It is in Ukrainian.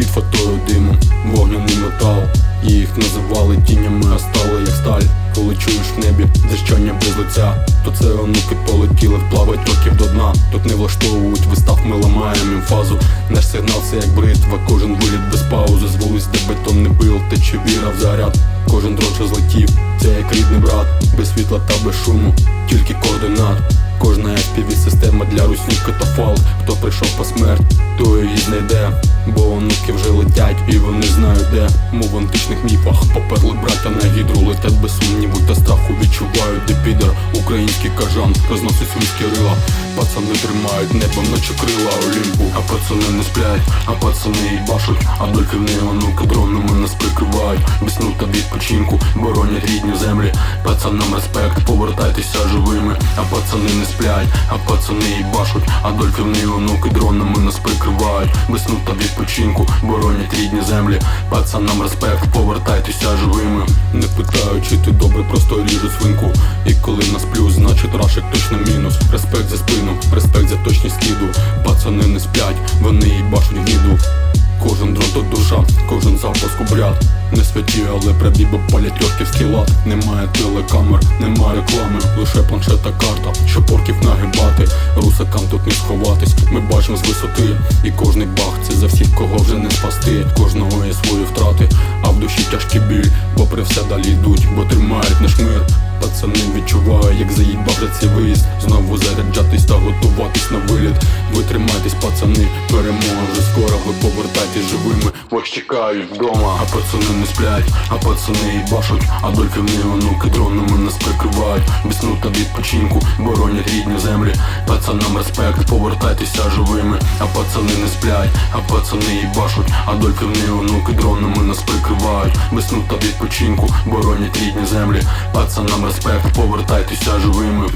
під фатою димом, вогняний метал. Їх називали тінями, а стало, як сталь. Коли чуєш в небі дзищання без лиця, то це онуки полетіли, вплавать років до дна. Тут не влаштовують вистав, ми ламаємо їм фазу. Наш сигнал це як бритва, кожен виліт без паузи, з вулиць, де бетон не бил, тече віра в заряд. Кожен дроче злетів, це як рідний брат, без світла та без шуму, тільки координат. Кожна fpv система для руснів катафалк, хто прийшов по смерть, то її знайде. Бо онуки вже летять і вони знають де Мов в античних міфах. Поперли браття на гідру Летять без сумніву та страху Відчувають де підер Український кажан розносить свинські рила Пацани тримають небом наче крила Олімпу. А пацани не сплять, а пацани і башуть А дольфівни онуки дронами нас прикривають. Без та відпочинку боронять рідні землі. Пацанам респект, повертайтеся живими. А пацани не сплять, а пацани і башуть А дольфівни онуки дронами нас прикривають. Без та відпочинку боронять рідні землі. Пацанам респект, повертайтеся живими. Не питаю, чи ти добре, просто ріжу свинку. І коли нас плюс, значить рашик точно мінус. Респект за спину, респект за точність сліду, Пацани не сплять, вони їй бачать гніду Кожен дрон то душа, кожен запуск бряд. Не святі, але пробіби палять льотківський лад Немає телекамер, немає реклами, лише планшета карта, щоб орків нагибати. Русакам тут не сховатись, ми бачимо з висоти І кожний вже не спасти. Кожного є свої втрати, а в душі тяжкий біль. Попри все далі йдуть, бо тримають наш мир. Пацани відчувають, як заїбав вже цей виїзд. Знову заряджатись та готуватись на виліт. Ви тримайтесь, пацани, перемога вже скоро, ви повертайтесь вас вдома. А пацани не сплять, а пацани і башуть А дольфівні онуки дронами нас прикривають. Без та відпочинку, боронять рідні землі. Пацанам респект, повертайтеся живими. А пацани не сплять, а пацани і башуть А дольфівні онуки дронами нас прикривають. Без та відпочинку, боронять рідні землі. Пацанам респект, повертайтеся живими